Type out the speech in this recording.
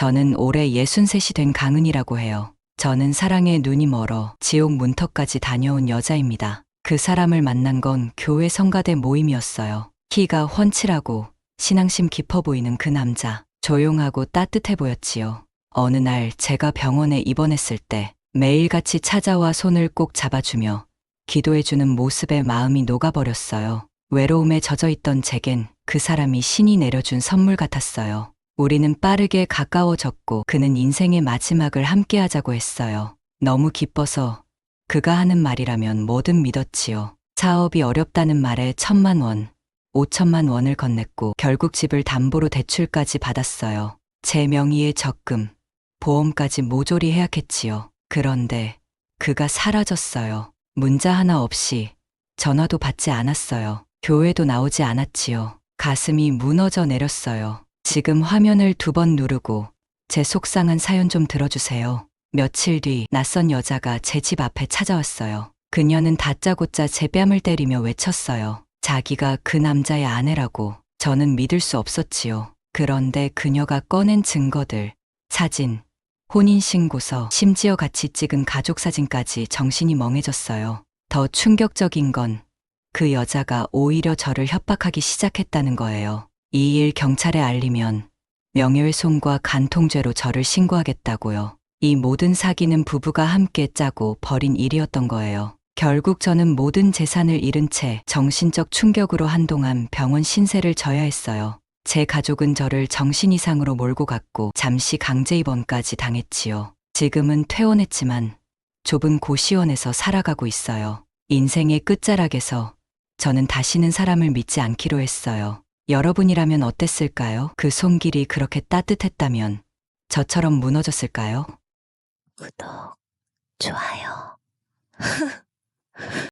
저는 올해 63이 된 강은이라고 해요. 저는 사랑에 눈이 멀어 지옥 문턱까지 다녀온 여자입니다. 그 사람을 만난 건 교회 성가대 모임이었어요. 키가 훤칠하고 신앙심 깊어 보이는 그 남자. 조용하고 따뜻해 보였지요. 어느 날 제가 병원에 입원했을 때 매일같이 찾아와 손을 꼭 잡아주며 기도해주는 모습에 마음이 녹아버렸어요. 외로움에 젖어 있던 제겐 그 사람이 신이 내려준 선물 같았어요. 우리는 빠르게 가까워졌고 그는 인생의 마지막을 함께 하자고 했어요. 너무 기뻐서 그가 하는 말이라면 뭐든 믿었지요. 사업이 어렵다는 말에 천만 원, 오천만 원을 건넸고 결국 집을 담보로 대출까지 받았어요. 제 명의의 적금, 보험까지 모조리 해약했지요. 그런데 그가 사라졌어요. 문자 하나 없이 전화도 받지 않았어요. 교회도 나오지 않았지요. 가슴이 무너져 내렸어요. 지금 화면을 두 번 누르고 제 속상한 사연 좀 들어주세요. 며칠 뒤 낯선 여자가 제 집 앞에 찾아왔어요. 그녀는 다짜고짜 제 뺨을 때리며 외쳤어요. 자기가 그 남자의 아내라고 저는 믿을 수 없었지요. 그런데 그녀가 꺼낸 증거들, 사진, 혼인신고서, 심지어 같이 찍은 가족사진까지 정신이 멍해졌어요. 더 충격적인 건 그 여자가 오히려 저를 협박하기 시작했다는 거예요. 이 일 경찰에 알리면 명예훼손과 간통죄로 저를 신고하겠다고요. 이 모든 사기는 부부가 함께 짜고 벌인 일이었던 거예요. 결국 저는 모든 재산을 잃은 채 정신적 충격으로 한동안 병원 신세를 져야 했어요. 제 가족은 저를 정신 이상으로 몰고 갔고 잠시 강제 입원까지 당했지요. 지금은 퇴원했지만 좁은 고시원에서 살아가고 있어요. 인생의 끝자락에서 저는 다시는 사람을 믿지 않기로 했어요. 여러분이라면 어땠을까요? 그 손길이 그렇게 따뜻했다면 저처럼 무너졌을까요? 구독, 좋아요.